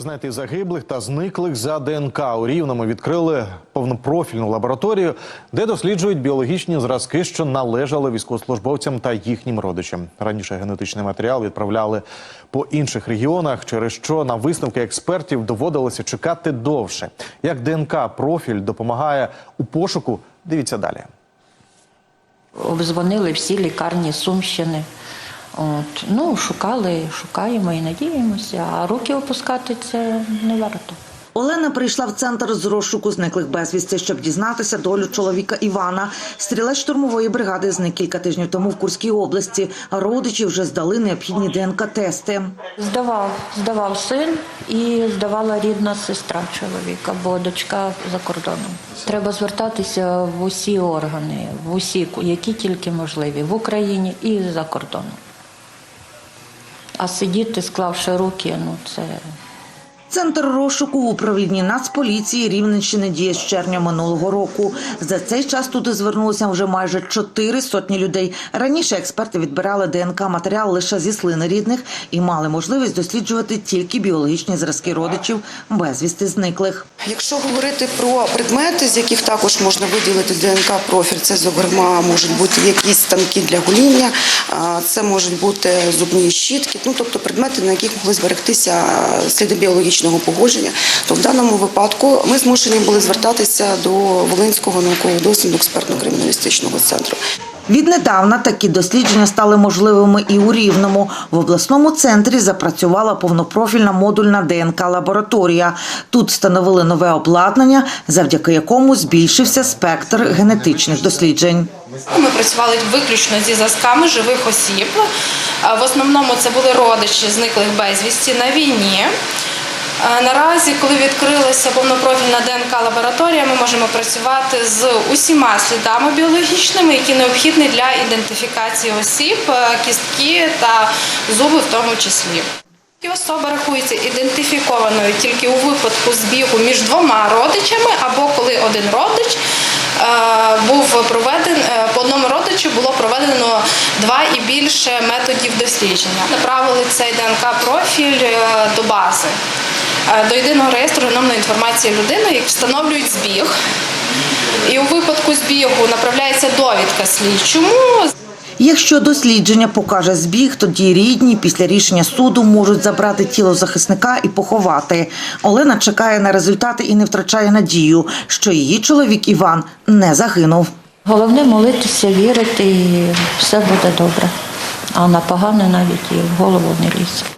Знайти загиблих та зниклих за ДНК у Рівному відкрили повнопрофільну лабораторію, де досліджують біологічні зразки, що належали військовослужбовцям та їхнім родичам. Раніше генетичний матеріал відправляли по інших регіонах, через що на висновки експертів доводилося чекати довше. Як ДНК профіль допомагає у пошуку? Дивіться далі. Обдзвонили всі лікарні Сумщини. От. Ну, шукали, шукаємо і надіємося, а руки опускати це не варто. Олена прийшла в центр з розшуку зниклих безвісти, щоб дізнатися долю чоловіка Івана. Стрілець штурмової бригади зник кілька тижнів тому в Курській області. Родичі вже здали необхідні ДНК-тести. Здавав, здавав син і здавала рідна сестра чоловіка, бо дочка за кордоном. Треба звертатися в усі органи, в усі, які тільки можливі, в Україні і за кордоном. А сидіти, склавши руки, ну це Центр розшуку в управлінні Нацполіції Рівненщини діє з червня минулого року. За цей час туди звернулося вже майже чотири сотні людей. Раніше експерти відбирали ДНК матеріал лише зі слини рідних і мали можливість досліджувати тільки біологічні зразки родичів безвісти зниклих. Якщо говорити про предмети, з яких також можна виділити ДНК профіль, це зокрема можуть бути якісь станки для гоління, це можуть бути зубні щітки, ну тобто предмети, на яких могли зберегтися сліди біологічного погодження, то в даному випадку ми змушені були звертатися до Волинського науково-дослідно експертно-криміналістичного центру. Віднедавна такі дослідження стали можливими і у Рівному. В обласному центрі запрацювала повнопрофільна модульна ДНК-лабораторія. Тут встановили нове обладнання, завдяки якому збільшився спектр генетичних досліджень. Ми працювали виключно зі зразками живих осіб. В основному це були родичі зниклих безвісті на війні. А Наразі, коли відкрилася повнопрофільна ДНК-лабораторія, ми можемо працювати з усіма слідами біологічними, які необхідні для ідентифікації осіб, е, кістки та зуби в тому числі. Особа рахується ідентифікованою тільки у випадку збігу між двома родичами або коли один родич е, був проведений по одному родичу було проведено два і більше методів дослідження. Направили цей ДНК-профіль е, до бази, е, до єдиного реєстру геномної інформації людини, як встановлюють збіг. І у випадку збігу направляється довідка слідчому. Якщо дослідження покаже збіг, тоді рідні після рішення суду можуть забрати тіло захисника і поховати. Олена чекає на результати і не втрачає надію, що її чоловік Іван не загинув. головне молитися, вірити, і все буде добре. А на погане навіть і в голову не лізь.